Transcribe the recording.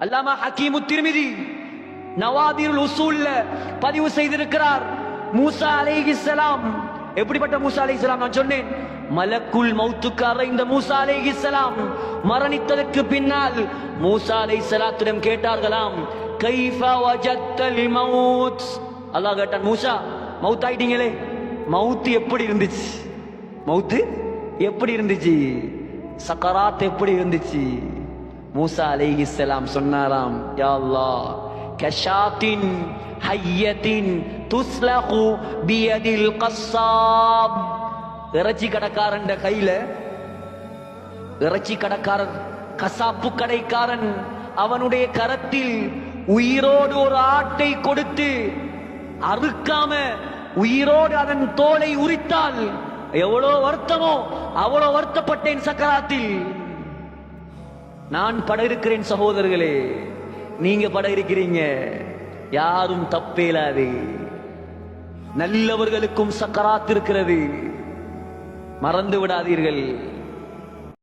அல்லாமா ஹக்கீமு திருமிதி நவாதிருல் உசூல்ல பதிவு செய்திருக்கிறார். மூசா அலைஹிஸ்ஸலாம் எப்படிப்பட்ட மூசா அலைஹிஸ்ஸலாம் நான் சொன்னேன்? மலக்குள் மௌத்துக்கு அறைந்த மூசா அலைஹிஸ்ஸலாம் மரணித்ததற்கு பின்னால் மூசா அலைஹிஸ்ஸலாத்திடம் கேட்டார்களாம் கைஃப வஜத்தல் மௌத் அல்லாஹ் கேட்டான் மூசா மவுத் ஆயிட்டீங்களே? மவுத் எப்படி இருந்துச்சு? மவுத்து எப்படி இருந்துச்சு? சக்கராத் எப்படி இருந்துச்சு? மூசா அலைஹிஸ்ஸலாம் சொன்னாராம் யா அல்லாஹ் கஷாத்தின் ஹையத்தின் துஸ்லகு பியதில் கஸ்ஸாப். இறைச்சி கடைக்காரன் கையில இறைச்சி கடைக்காரன் கசாப்பு கடைக்காரன் அவனுடைய கரத்தில் உயிரோடு ஒரு ஆட்டை கொடுத்து அறுக்காம உயிரோடு அதன் தோலை உரித்தால் எவ்வளோ வருத்தமோ அவ்வளோ வருத்தப்பட்டேன் சக்கராத்தில். நான் பட இருக்கிறேன் சகோதரர்களே. நீங்க பட இருக்கிறீங்க. யாரும் தப்பேலாது. நல்லவர்களுக்கும் சக்கராத் இருக்கிறது. மறந்து விடாதீர்கள்.